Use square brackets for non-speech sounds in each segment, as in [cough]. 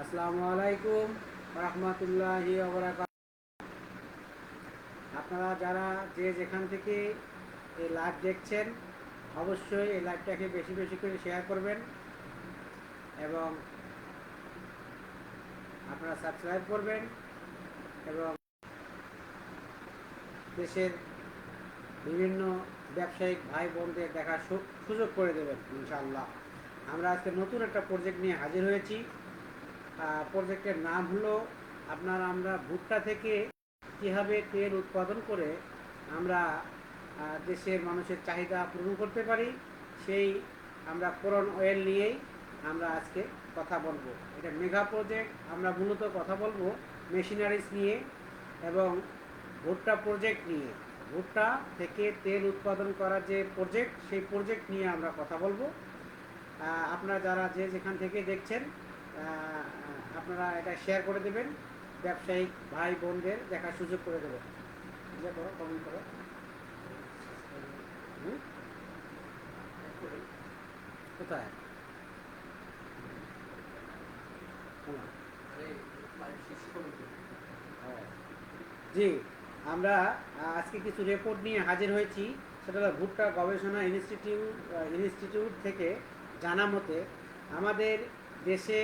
আসসালামু আলাইকুম আপনারা যারা যে যেখান থেকে এই লাইভ দেখছেন, অবশ্যই এই লাইভটাকে বেশি বেশি করে শেয়ার করবেন এবং আপনারা সাবস্ক্রাইব করবেন এবং দেশের বিভিন্ন ব্যবসায়িক ভাই বোনদের দেখার সুযোগ করে দেবেন, ইনশাআল্লাহ। আমরা আজকে নতুন একটা প্রজেক্ট নিয়ে হাজির হয়েছি। প্রজেক্টের নাম হলো, আপনার আমরা ভুট্টা থেকে কীভাবে তেল উৎপাদন করে আমরা দেশের মানুষের চাহিদা পূরণ করতে পারি, সেই আমরা করন অয়েল নিয়েই আমরা আজকে কথা বলব। এটা মেগা প্রজেক্ট আমরা মূলত কথা বলব মেশিনারিজ নিয়ে এবং ভুট্টা প্রজেক্ট নিয়ে। ভুট্টা থেকে তেল উৎপাদন করার যে প্রজেক্ট সেই প্রজেক্ট নিয়ে আমরা কথা বলব। আপনারা যারা যে যেখান থেকে দেখছেন আপনারা এটা শেয়ার করে দেবেন। ব্যবসায়িক ভাই বোনদের দেখার সুযোগ করে দেবেন। শোনো। জি, আমরা আজকে কিছু রিপোর্ট নিয়ে হাজির হয়েছি। সেটা হলো ভুট্টা গবেষণা ইনস্টিটিউট ইনস্টিটিউট থেকে জানা মতে, আমাদের দেশে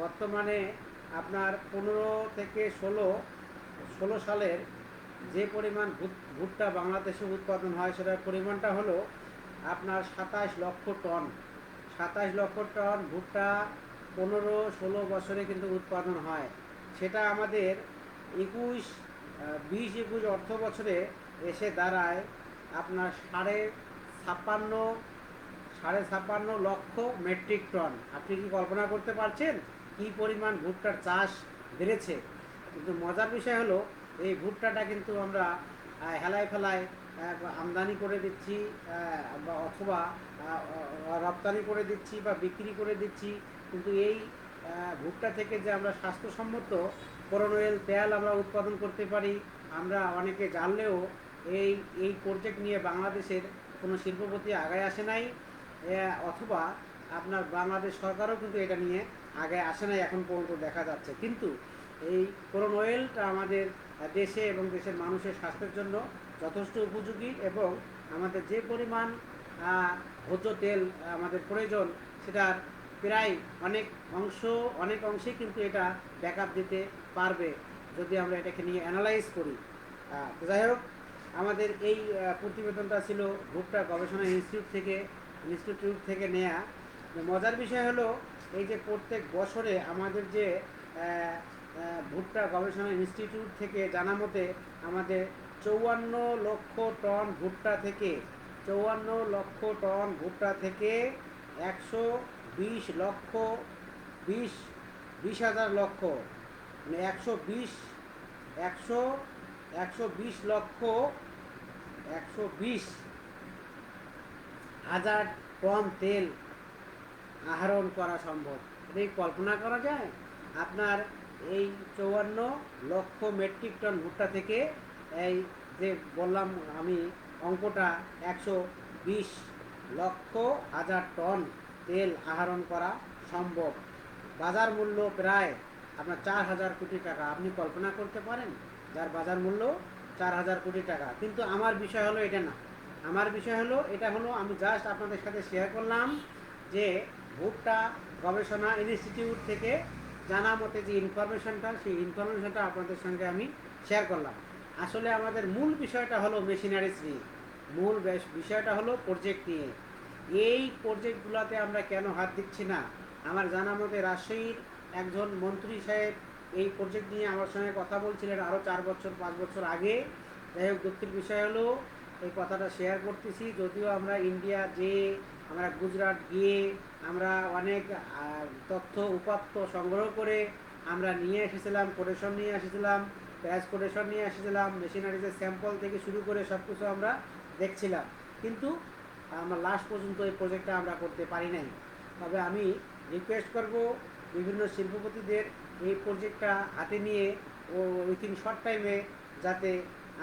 বর্তমানে আপনার পনেরো থেকে ষোলো ষোলো সালের যে পরিমাণ ভুট্টা বাংলাদেশে উৎপাদন হয়, সেটার পরিমাণটা হলো আপনার সাতাশ লক্ষ টন। সাতাশ লক্ষ টন ভুট্টা পনেরো, ষোলো বছরে কিন্তু উৎপাদন হয়। সেটা আমাদের একুশ বিশ, একুশ অর্থ বছরে এসে দাঁড়ায় আপনার সাড়ে ছাপ্পান্ন সাড়ে ছাপ্পান্ন লক্ষ মেট্রিক টন। আপনি কি কল্পনা করতে পারছেন কি পরিমাণ ভুট্টার চাষ বেড়েছে? কিন্তু মজার বিষয় হলো, এই ভুট্টাটা কিন্তু আমরা হেলায় ফেলায় আমদানি করে দিচ্ছি বা অথবা রপ্তানি করে দিচ্ছি বা বিক্রি করে দিচ্ছি। কিন্তু এই ভুট্টা থেকে যে আমরা স্বাস্থ্যসম্মত করোনোয়েল তেল আমরা উৎপাদন করতে পারি, আমরা অনেকে জানলেও এই এই প্রজেক্ট নিয়ে বাংলাদেশের কোনো শিল্পপতি আগায় আসে নাই। অথবা আপনার বাংলাদেশ সরকারও কিন্তু এটা নিয়ে আগে আসে নাই, এখন পর্যন্ত দেখা যাচ্ছে। কিন্তু এই করোন অয়েলটা আমাদের দেশে এবং দেশের মানুষের স্বাস্থ্যের জন্য যথেষ্ট উপযোগী এবং আমাদের যে পরিমাণ ভোজ্য তেল আমাদের প্রয়োজন, সেটার প্রায় অনেক অংশ, অনেক অংশেই কিন্তু এটা ব্যাকআপ দিতে পারবে যদি আমরা এটাকে নিয়ে অ্যানালাইজ করি। যাই হোক, আমাদের এই প্রতিবেদনটা ছিল ভুট্টা গবেষণা ইনস্টিটিউট থেকে ইনস্টিটিউট থেকে নেয়া। মজার বিষয় হলো, এই যে প্রত্যেক বছরে আমাদের যে ভুট্টা গবেষণা ইনস্টিটিউট থেকে জানা মতে, আমাদের চৌয়ান্ন লক্ষ টন ভুট্টা থেকে, চৌয়ান্ন লক্ষ টন ভুট্টা থেকে একশো বিশ লক্ষ, বিশ বিশ হাজার লক্ষ মানে একশো বিশ, একশো একশো বিশ লক্ষ, একশো বিশ হাজার টন তেল আহরণ করা সম্ভব। এটা কল্পনা করা যায়? আপনার এই চৌয়ান্ন লক্ষ মেট্রিক টন ভুট্টা থেকে এই যে বললাম আমি অঙ্কটা একশো বিশ লক্ষ হাজার টন তেল আহরণ করা সম্ভব। বাজার মূল্য প্রায় আপনার চার হাজার কোটি টাকা। আপনি কল্পনা করতে পারেন? যার বাজার মূল্য চার হাজার কোটি টাকা। কিন্তু আমার বিষয় হলো এটা না। আমার বিষয় হলো, এটা হলো আমি জাস্ট আপনাদের সাথে শেয়ার করলাম যে ভুট্টা গবেষণা ইনস্টিটিউট থেকে জানা মতে যে ইনফরমেশনটা সেই ইনফরমেশনটা আপনাদের সঙ্গে আমি শেয়ার করলাম। আসলে আমাদের মূল বিষয়টা হলো মেশিনারিজ নিয়ে। মূল বিষয়টা হলো প্রজেক্ট নিয়ে। এই প্রজেক্টগুলোতে আমরা কেন হাত দিচ্ছি না? আমার জানা মতে রাজশাহীর একজন মন্ত্রী সাহেব এই প্রজেক্ট নিয়ে আমার সঙ্গে কথা বলছিলেন আরও চার বছর, পাঁচ বছর আগে। যাই হোক, দুঃখের বিষয় হলো এই কথাটা শেয়ার করতেছি। যদিও আমরা ইন্ডিয়া যে আমরা গুজরাট গিয়ে আমরা অনেক তথ্য উপাত্ত সংগ্রহ করে আমরা নিয়ে এসেছিলাম কোটেশন নিয়ে এসেছিলাম প্যাচ কোটেশন নিয়ে এসেছিলাম মেশিনারিজের স্যাম্পল থেকে শুরু করে সব কিছু আমরা দেখছিলাম। কিন্তু আমরা লাস্ট পর্যন্ত এই প্রজেক্টটা আমরা করতে পারি নাই। তবে আমি রিকোয়েস্ট করব বিভিন্ন শিল্পপতিদের এই প্রজেক্টটা হাতে নিয়ে ও উইথিন শর্ট টাইমে যাতে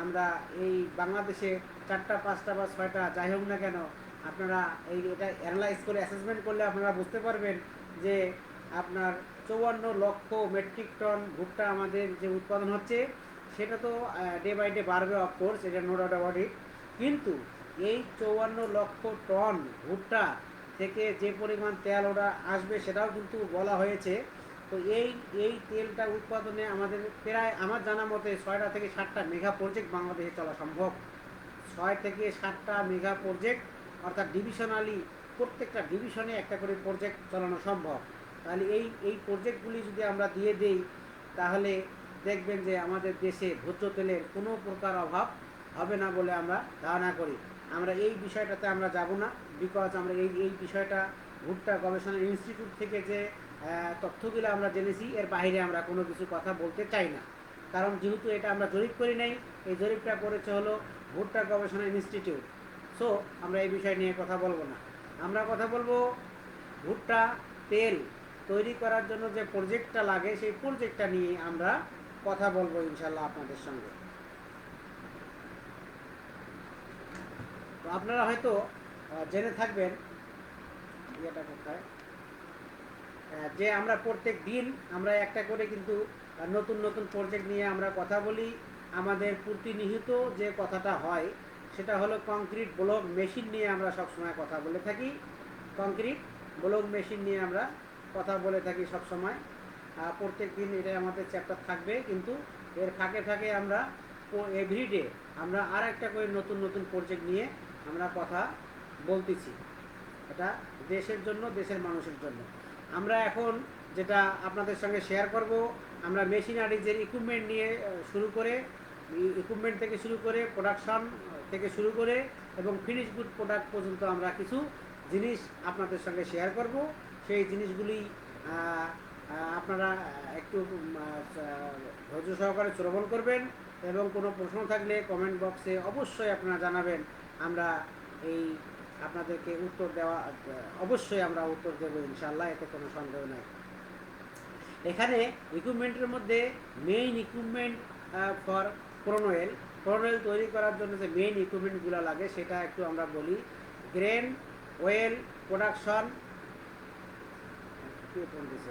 আমরা এই বাংলাদেশে চারটা, পাঁচটা বা ছয়টা, যাই হোক না কেন, আপনারা এই এটা অ্যানালাইজ করে অ্যাসেসমেন্ট করলে আপনারা বুঝতে পারবেন যে আপনার চৌয়ান্ন লক্ষ মেট্রিক টন ভুট্টা আমাদের যে উৎপাদন হচ্ছে, সেটা তো ডে বাই ডে বাড়বে অফকোর্স এটা নো ডাউট অ্যাবাউট ইট কিন্তু এই চৌয়ান্ন লক্ষ টন ভুট্টা থেকে যে পরিমাণ তেল ওটা আসবে, সেটাও কিন্তু বলা হয়েছে তো এই এই তেলটা উৎপাদনে আমাদের প্রায় আমার জানা মতে ছয়টা থেকে সাতটা মেগা প্রজেক্ট বাংলাদেশে চলা সম্ভব। ছয় থেকে সাতটা মেগা প্রজেক্ট অর্থাৎ ডিভিশনালি প্রত্যেকটা ডিভিশনে একটা করে প্রজেক্ট চালানো সম্ভব। তাহলে এই এই প্রজেক্টগুলি যদি আমরা দিয়ে দেই, তাহলে দেখবেন যে আমাদের দেশে ভোজ্য তেলের কোনো প্রকার অভাব হবে না বলে আমরা ধারণা করি। আমরা এই বিষয়টাতে আমরা যাব না বিকজ আমরা এই এই বিষয়টা ভুট্টা গবেষণা ইনস্টিটিউট থেকে যে তথ্যগুলো আমরা জেনেছি, এর বাইরে আমরা কোনো কিছু কথা বলতে চাই না। কারণ যেহেতু এটা আমরা জরিপ করি নাই, এই জরিপটা করেছে হলো ভুট্টা গবেষণা ইনস্টিটিউট। সো আমরা এই বিষয় নিয়ে কথা বলব না। আমরা কথা বলব ভুট্টা তেল তৈরি করার জন্য যে প্রজেক্টটা লাগে, সেই প্রজেক্টটা নিয়ে আমরা কথা বলব ইনশাল্লাহ আপনাদের সঙ্গে। তো আপনারা হয়তো জেনে থাকবেন, ইয়েটা কোথায়? যে আমরা প্রত্যেক দিন আমরা একটা করে কিন্তু নতুন নতুন প্রজেক্ট নিয়ে আমরা কথা বলি। আমাদের প্রতিনিহিত যে কথাটা হয়, সেটা হলো কংক্রিট ব্লক মেশিন নিয়ে আমরা সবসময় কথা বলে থাকি। কংক্রিট ব্লক মেশিন নিয়ে আমরা কথা বলে থাকি সবসময়। প্রত্যেক দিন এটা আমাদের চ্যাপ্টার থাকবে। কিন্তু এর ফাঁকে ফাঁকে আমরা এভরিডে আমরা আর একটা করে নতুন নতুন প্রজেক্ট নিয়ে আমরা কথা বলতেছি। এটা দেশের জন্য, দেশের মানুষের জন্য। আমরা এখন যেটা আপনাদের সঙ্গে শেয়ার করব, আমরা মেশিনারিজের ইকুইপমেন্ট নিয়ে শুরু করে ইকুইপমেন্ট থেকে শুরু করে প্রোডাকশন থেকে শুরু করে এবং ফিনিশ গুড প্রোডাক্ট পর্যন্ত আমরা কিছু জিনিস আপনাদের সঙ্গে শেয়ার করব। সেই জিনিসগুলি আপনারা একটু ধৈর্য সহকারে শ্রবণ করবেন এবং কোনো প্রশ্ন থাকলে কমেন্ট বক্সে অবশ্যই আপনারা জানাবেন। আমরা এই আপনাদেরকে উত্তর দেওয়া, অবশ্যই আমরা উত্তর দেবো ইনশাল্লাহ এতে কোনো সন্দেহ নেই। এখানে ইকুইপমেন্টের মধ্যে মেইন ইকুইপমেন্ট ফর ক্রোনোয়েল ক্রোনোয়েল তৈরি করার জন্য যে মেইন ইকুইপমেন্টগুলো লাগে, সেটা একটু আমরা বলি। গ্রেন ওয়েল প্রোডাকশন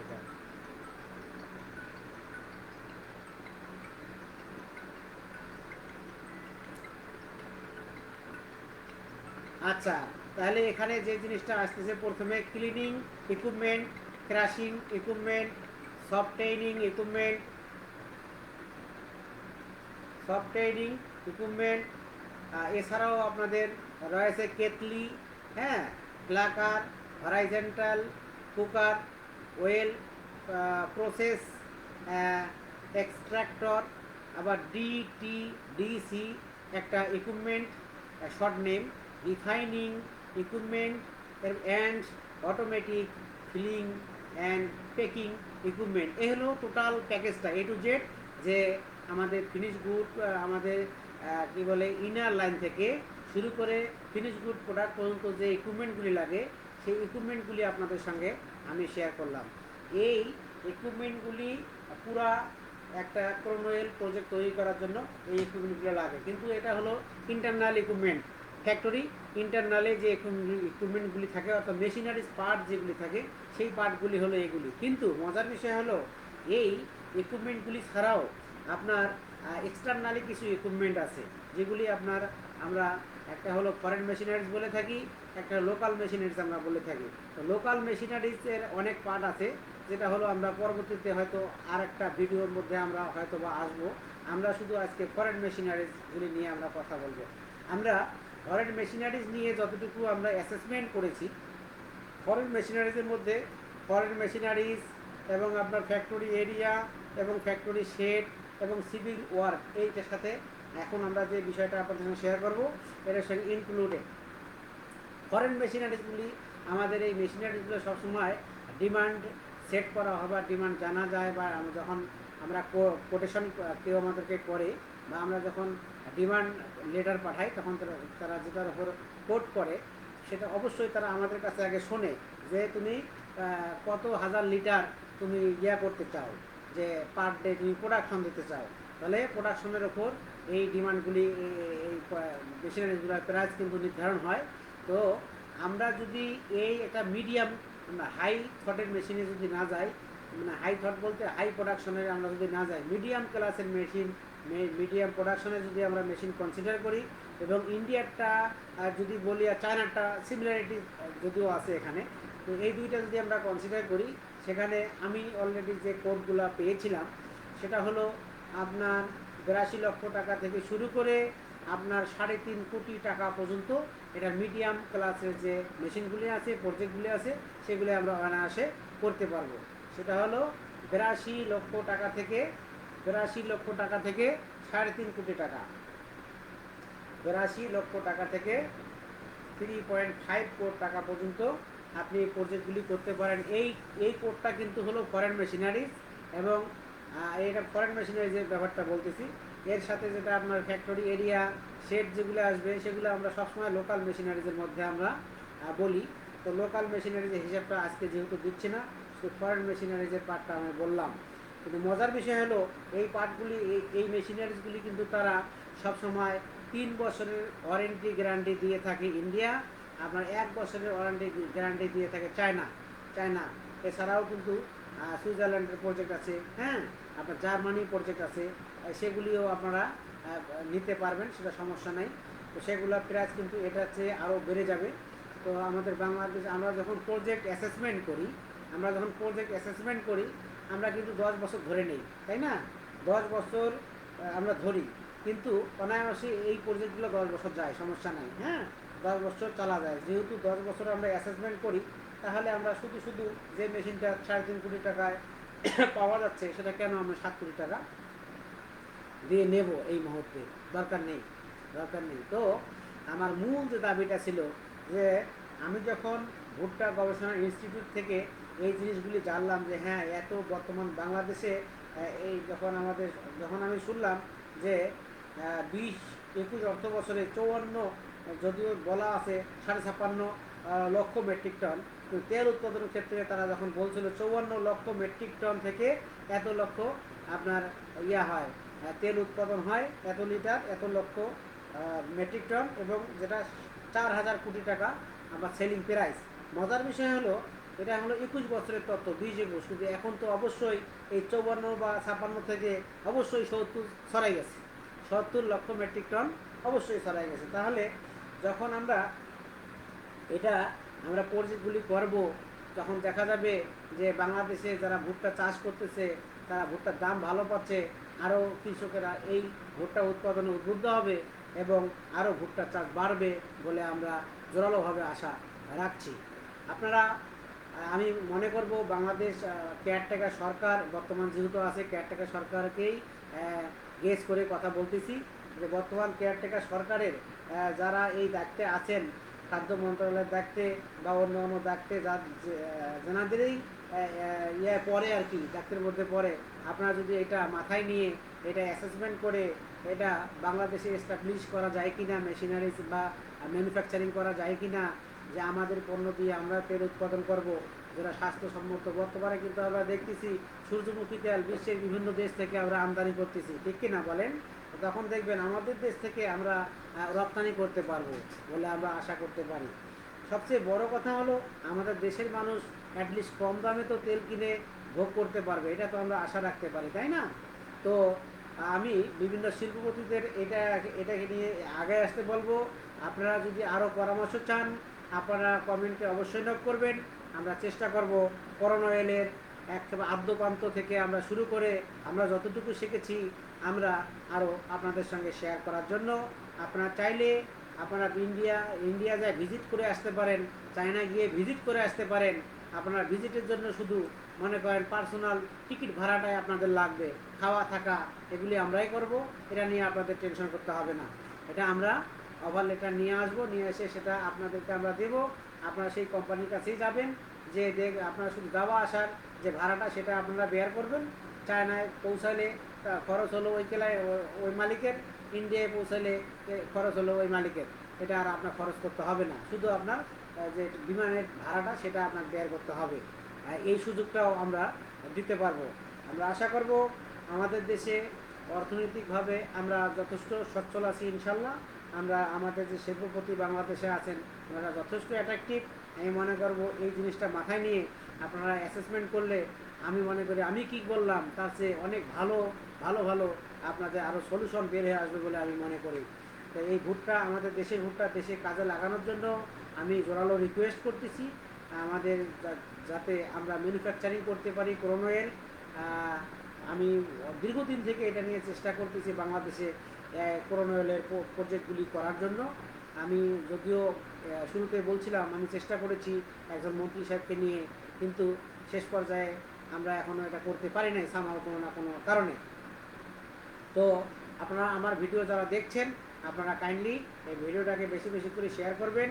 এটা? আচ্ছা তাহলে এখানে যে জিনিসটা আসতেছে, প্রথমে cleaning equipment crushing equipment softening equipment softening equipment এছাড়াও আপনাদের রয়েছে কেতলি হ্যাঁ ব্লাকার horizontal cooker oil process extractor আবার ডিটি ডিসি একটা equipment short name refining equipment and automatic filling and packing equipment এই হলো টোটাল প্যাকেজটা এ টু জেড যে আমাদের ফিনিশ গুড আমাদের কি বলে ইনার লাইন থেকে শুরু করে ফিনিশ গুড প্রোডাক্ট পর্যন্ত যে ইকুইপমেন্টগুলি লাগে, সেই ইকুইপমেন্টগুলি আপনাদের সঙ্গে আমি শেয়ার করলাম। এই ইকুইপমেন্টগুলি পুরা একটা ক্রোনোয়েল প্রজেক্ট তৈরি করার জন্য এই ইকুইপমেন্টগুলো লাগে। কিন্তু এটা হলো ইন্টারনাল ইকুইপমেন্ট ফ্যাক্টরি ইন্টারনালে যে ইকুইপমেন্টগুলি থাকে, অর্থাৎ মেশিনারিজ পার্ট যেগুলি থাকে, সেই পার্টগুলি হলো এগুলি। কিন্তু মজার বিষয় হলো, এই ইকুইপমেন্টগুলি ছাড়াও আপনার এক্সটার্নালি কিছু ইকুইপমেন্ট আছে, যেগুলি আপনার আমরা একটা হলো ফরেন মেশিনারিজ বলে থাকি, একটা লোকাল মেশিনারিজ আমরা বলে থাকি। তো লোকাল মেশিনারিজের অনেক পার্ট আছে, যেটা হলো আমরা পরবর্তীতে হয়তো আর একটা ভিডিওর মধ্যে আমরা হয়তো বা আসব। আমরা শুধু আজকে ফরেন মেশিনারিজগুলি নিয়ে আমরা কথা বলব। আমরা ফরেন মেশিনারিজ নিয়ে যতটুকু আমরা অ্যাসেসমেন্ট করেছি ফরেন মেশিনারিজের মধ্যে ফরেন মেশিনারিজ এবং আপনার ফ্যাক্টরি এরিয়া এবং ফ্যাক্টরি শেড এবং সিভিল ওয়ার্ক এইটার সাথে এখন আমরা যে বিষয়টা আপনাদের সঙ্গে শেয়ার করব এটার সঙ্গে ইনক্লুডেড ফরেন মেশিনারিজগুলি আমাদের এই মেশিনারিজগুলো সবসময় ডিমান্ড সেট করা হয় বা ডিমান্ড জানা যায় বা যখন আমরা কোটেশন কেউ আমাদেরকে করে বা আমরা যখন ডিমান্ড লেটার পাঠাই, তখন তারা তারা যেটার উপর কোট করে, সেটা অবশ্যই তারা আমাদের কাছে আগে শোনে যে তুমি কত হাজার লিটার তুমি ইয়া করতে চাও, যে পার ডে তুমি প্রোডাকশন দিতে চাও। তাহলে প্রোডাকশনের ওপর এই ডিমান্ডগুলি এই মেশিনারিজগুলোর প্রাইস কিন্তু নির্ধারণ হয়। তো আমরা যদি এই একটা মিডিয়াম হাই থটের মেশিনে যদি না যাই মানে হাই থট বলতে হাই প্রোডাকশনের আমরা যদি না যাই মিডিয়াম ক্লাসের মেশিন মিডিয়াম প্রোডাকশনে যদি আমরা মেশিন কনসিডার করি এবং ইন্ডিয়ারটা যদি বলি, আর চায়নাটা সিমিলারিটি যদিও আছে এখানে, তো এই দুইটা যদি আমরা কনসিডার করি, সেখানে আমি অলরেডি যে কোডগুলো পেয়েছিলাম, সেটা হলো আপনার বিরাশি লক্ষ টাকা থেকে শুরু করে আপনার সাড়ে তিন কোটি টাকা পর্যন্ত এটা মিডিয়াম ক্লাসের যে মেশিনগুলি আছে প্রজেক্টগুলি আছে, সেগুলি আমরা অনায়াসে করতে পারব। সেটা হলো বিরাশি লক্ষ টাকা থেকে, বিরাশি লক্ষ টাকা থেকে সাড়ে তিন কোটি টাকা। বিরাশি লক্ষ টাকা থেকে থ্রি পয়েন্ট ফাইভ কোটি টাকা পর্যন্ত আপনি এই প্রজেক্টগুলি করতে পারেন। এই এই কোডটা কিন্তু হলো ফরেন মেশিনারি এবং এটা ফরেন মেশিনারিজের ব্যাপারটা বলতেছি। এর সাথে যেটা আপনার ফ্যাক্টরি এরিয়া শেড যেগুলো আসবে, সেগুলো আমরা সবসময় লোকাল মেশিনারিজের মধ্যে আমরা বলি। তো লোকাল মেশিনারিজের হিসাবটা আজকে যেহেতু দিচ্ছি না তো ফরেন মেশিনারিজের পার্টটা আমি বললাম, কিন্তু মজার বিষয় হলো, এই পার্টগুলি এই এই মেশিনারিজগুলি কিন্তু তারা সবসময় তিন বছরের ওয়ারেন্টি গ্যারান্টি দিয়ে থাকে ইন্ডিয়া আপনার এক বছরের ওয়ারেন্টি গ্যারান্টি দিয়ে থাকে চায়না চায়না এছাড়াও কিন্তু সুইজারল্যান্ডের প্রজেক্ট আছে হ্যাঁ? আপনার জার্মানি প্রজেক্ট আছে সেগুলিও আপনারা নিতে পারবেন, সেটা সমস্যা নাই। তো সেগুলোর প্রাইস কিন্তু এটার চেয়ে আরও বেড়ে যাবে। তো আমাদের বাংলাদেশ, আমরা যখন প্রজেক্ট অ্যাসেসমেন্ট করি আমরা যখন প্রজেক্ট অ্যাসেসমেন্ট করি, আমরা কিন্তু দশ বছর ধরে নেই, তাই না? দশ বছর আমরা ধরি। কিন্তু অনায়াসে এই প্রজেক্টগুলো দশ বছর যায়, সমস্যা নাই হ্যাঁ? দশ বছর চালা যায়। যেহেতু দশ বছর আমরা অ্যাসেসমেন্ট করি, তাহলে আমরা শুধু শুধু যে মেশিনটা সাড়ে তিন কোটি টাকায় [coughs] পাওয়া যাচ্ছে, সেটা কেন আমরা সাত কোটি টাকা দিয়ে নেব এই মুহূর্তে? দরকার নেই দরকার নেই। তো আমার মূল যে দাবিটা ছিল যে, আমি যখন ভুট্টা গবেষণা ইনস্টিটিউট থেকে এই জিনিসগুলি জানলাম যে হ্যাঁ এত বর্তমান বাংলাদেশে এই যখন আমাদের, যখন আমি শুনলাম যে বিশ একুশ অর্থ বছরে চৌয়ান্ন, যদিও বলা আছে সাড়ে ছাপ্পান্ন লক্ষ মেট্রিক টন তেল উৎপাদনের ক্ষেত্রে তারা যখন বলছিল চৌয়ান্ন লক্ষ মেট্রিক টন থেকে এত লক্ষ আপনার ইয়া হয় তেল উৎপাদন হয়, এত লিটার, এত লক্ষ মেট্রিক টন এবং যেটা চার হাজার কোটি টাকা, আমার সেলিং প্রাইস। মজার বিষয় হলো এটা হলো একুশ বছরের তত্ত্ব, বিশ একুশ। কিন্তু এখন তো অবশ্যই এই চৌবান্ন বা ছাপ্পান্ন থেকে অবশ্যই সত্তর ছড়াই গেছে। সত্তর লক্ষ মেট্রিক টন অবশ্যই ছড়াই গেছে। তাহলে যখন আমরা এটা আমরা প্রজেক্টগুলি করব, তখন দেখা যাবে যে বাংলাদেশে যারা ভুট্টা চাষ করতেছে, তারা ভুট্টার দাম ভালো পাচ্ছে, আরও কৃষকেরা এই ভুট্টা উৎপাদনে উদ্বুদ্ধ হবে এবং আরও ভুট্টা চাষ বাড়বে বলে আমরা জোরালোভাবে আশা রাখছি। আপনারা আমি মনে করব বাংলাদেশ কেয়ারটেকার সরকার, বর্তমান যেহেতু আছে কেয়ারটেকার সরকারকেই গেস করে কথা বলতেছি যে বর্তমান কেয়ারটেকার সরকারের যারা এই দায়িত্বে আছেন, খাদ্য মন্ত্রণালয়ের দায়িত্বে বা অন্য অন্য দায়িত্বে যা যেনাদেরই ইয়ে পরে আর কি, দায়িত্বের মধ্যে পড়ে, আপনারা যদি এটা মাথায় নিয়ে, এটা অ্যাসেসমেন্ট করে, এটা বাংলাদেশে এস্টাবলিশ করা যায় কি না মেশিনারিজ বা ম্যানুফ্যাকচারিং করা যায় কিনা যে আমাদের পণ্য দিয়ে আমরা তেল উৎপাদন করব, যেটা স্বাস্থ্যসম্মত। বর্তমানে কিন্তু আমরা দেখতেছি সূর্যমুখী তেল বিশ্বের বিভিন্ন দেশ থেকে আমরা আমদানি করতেছি। ঠিক কিনা বলেন? তখন দেখবেন আমাদের দেশ থেকে আমরা রপ্তানি করতে পারব বলে আমরা আশা করতে পারি। সবচেয়ে বড় কথা হলো আমাদের দেশের মানুষ অ্যাটলিস্ট কম দামে তো তেল কিনে ভোগ করতে পারবে, এটা তো আমরা আশা রাখতে পারি, তাই না? তো আমি বিভিন্ন শিল্পপতিদের এটা, এটাকে নিয়ে আগে আসতে বলব। আপনারা যদি আরও পরামর্শ চান আপনারা কমেন্টে অবশ্যই নক করবেন। আমরা চেষ্টা করব করোনা অয়েলের একেবারে আদ্যপান্ত থেকে আমরা শুরু করে আমরা যতটুকু শিখেছি আমরা আরও আপনাদের সঙ্গে শেয়ার করার জন্য। আপনারা চাইলে আপনারা ইন্ডিয়া ইন্ডিয়া যায় ভিজিট করে আসতে পারেন, চায়না গিয়ে ভিজিট করে আসতে পারেন। আপনারা ভিজিটের জন্য শুধু মনে করেন পার্সোনাল টিকিট ভাড়াটাই আপনাদের লাগবে। খাওয়া থাকা, এগুলি আমরাই করব। এটা নিয়ে আপনাদের টেনশন করতে হবে না। এটা আমরা ওভার লেটার নিয়ে আসব, নিয়ে এসে সেটা আপনাদেরকে আমরা দেবো। আপনারা সেই কোম্পানির কাছেই যাবেন, যে দেখ, আপনারা শুধু যাওয়া আসার যে ভাড়াটা, সেটা আপনারা বেয়ার করবেন। চায়নায় পৌঁছালে খরচ হলো ওই কেলায় ওই মালিকের। ইন্ডিয়ায় পৌঁছালে খরচ হলো ওই মালিকের। এটা আর আপনার খরচ করতে হবে না। শুধু আপনার যে বিমানের ভাড়াটা, সেটা আপনার বেয়ার করতে হবে। এই সুযোগটাও আমরা দিতে পারব। আমরা আশা করব, আমাদের দেশে অর্থনৈতিকভাবে আমরা যথেষ্ট সচ্ছল আছি, ইনশাল্লাহ। আমরা আমাদের যে শিল্পপতি বাংলাদেশে আছেন, ওনারা যথেষ্ট অ্যাট্রাকটিভ আমি মনে করব এই জিনিসটা মাথায় নিয়ে আপনারা অ্যাসেসমেন্ট করলে আমি মনে করি, আমি কি বললাম, তার চেয়ে অনেক ভালো ভালো ভালো আপনাদের আরও সলিউশন বের হয়ে আসবে বলে আমি মনে করি। তো এই ভুট্টা, আমাদের দেশের ভুট্টা দেশে কাজে লাগানোর জন্য আমি জোরালো রিকোয়েস্ট করতেছি। আমাদের যাতে আমরা ম্যানুফ্যাকচারিং করতে পারি ক্রোনোয়ের আমি দীর্ঘদিন থেকে এটা নিয়ে চেষ্টা করতেছি বাংলাদেশে। ক্রোনোয়েলের প্রজেক্টগুলি করার জন্য। আমি যদিও শুরুতে বলছিলাম, আমি চেষ্টা করেছি একজন মন্ত্রী সাহেবকে নিয়ে, কিন্তু শেষ পর্যায়ে আমরা এখনও এটা করতে পারি নাই সামাল কোনো না কোনো কারণে। তো আপনারা আমার ভিডিও যারা দেখছেন, আপনারা কাইন্ডলি এই ভিডিওটাকে বেশি বেশি করে শেয়ার করবেন।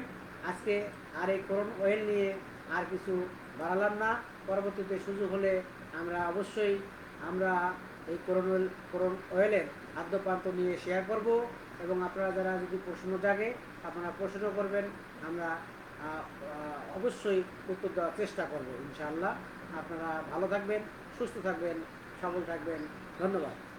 আজকে আর এই করোন অয়েল নিয়ে আর কিছু বাড়ালাম না। পরবর্তীতে সুযোগ হলে আমরা অবশ্যই আমরা এই করোন অয়েল করোন অয়েলের আদ্যপ্রান্ত নিয়ে শেয়ার করব এবং আপনারা যারা যদি প্রশ্ন জাগে, আপনারা প্রশ্ন করবেন, আমরা অবশ্যই উত্তর দেওয়ার চেষ্টা করব, ইনশাআল্লাহ। আপনারা ভালো থাকবেন, সুস্থ থাকবেন, সবল থাকবেন। ধন্যবাদ।